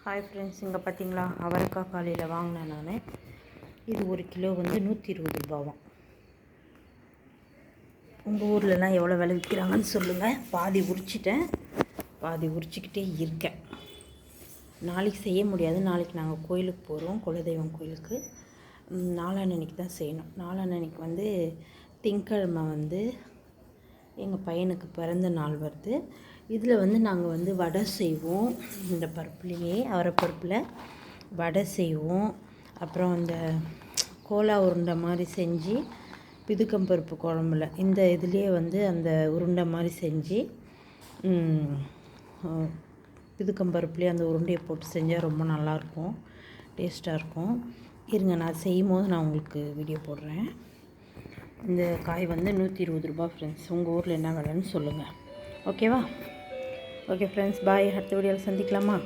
Hi friends இங்கே பார்த்தீங்களா அவரைக்காய் காலையில் வாங்கினேன் நான். இது ஒரு கிலோ வந்து நூற்றி இருபது ரூபாவாம் உங்கள் ஊர்லலாம் எவ்வளோ விலை விற்கிறாங்கன்னு சொல்லுங்கள் பாதி உரிச்சிட்டேன். பாதி உரிச்சிக்கிட்டே இருக்கேன். நாளைக்கு செய்ய முடியாது. நாளைக்கு நாங்கள் கோயிலுக்கு போகிறோம் குலதெய்வம் கோயிலுக்கு. ம், நாளான்னன்னைக்கு தான் செய்யணும். நாளான்னன்னைக்கு வந்து திங்கக்கிழமை வந்து எங்கள் பையனுக்கு பிறந்த நாள் வருது. இதில் வந்து நாங்கள் வந்து வடை செய்வோம். இந்த பருப்புலேயே அவரைப்பருப்பில் வடை செய்வோம். அப்புறம் இந்த கோலா உருண்டை மாதிரி செஞ்சு பிதுக்கம்பருப்பு குழம்புல இந்த இதுலேயே வந்து அந்த உருண்டை மாதிரி செஞ்சு பிதுக்கம் பருப்புலேயே பிதுக்கம்பருப்புலேயே அந்த உருண்டையை போட்டு செஞ்சால் ரொம்ப நல்லாயிருக்கும் டேஸ்ட்டாக இருக்கும். இருங்க நான் செய்யும் போது நான் உங்களுக்கு வீடியோ போடுறேன். இந்த காய் வந்து நூற்றி இருபது ரூபா ஃப்ரெண்ட்ஸ் உங்கள் ஊரில் என்ன விலைன்னு சொல்லுங்கள் ஓகேவா ஓகே ஃப்ரெண்ட்ஸ் பாய் அடுத்த வீடியோவில் சந்திக்கலாமா?